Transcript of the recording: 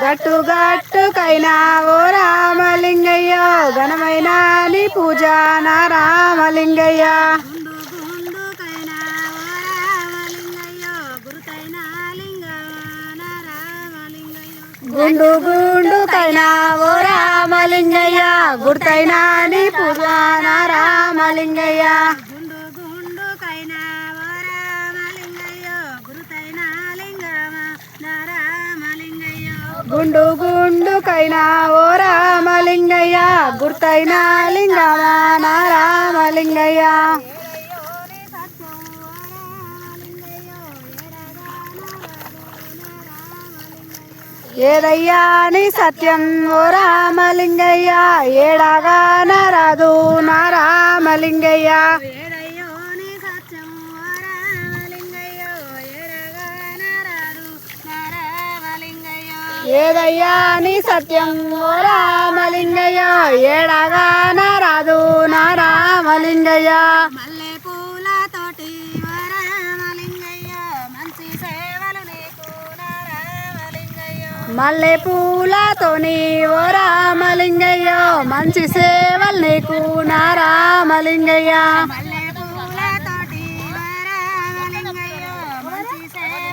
గట్టు గట్టుకైనా ఓ రామలింగయ్య ఘనమైన నీ పూజ నా రామలింగయ్య. గుండు గుండుకైనా ఓ రామలింగయ్య గురుతైన లింగ నా రామలింగయ్య గుండు గుండుకైనా ఓ రామలింగయ్య గురుతైన లింగ నా రామలింగయ్య గుండు గుండుకైనా ఓ రామలింగయ్య గురుతైన లింగ నా రామలింగయ్య. ఏదయ్యా నీ సత్యం? ఓ రామలింగయ్య ఏడాగా నరదు నా రామలింగయ్య. ఏదయ్యా నీ సత్యం? ఓ రామలింగయ్య. ఎడగా నారాదు నా రామలింగయ్య మల్లె పూలతోటి ఓ రామలింగయ్య. మంచి సేవలు నీకు నా రామలింగయ్య మల్లె పూలతోని ఓ రామలింగయ్య. మంచి సేవలు నీకు నా రామలింగయ్య మల్లె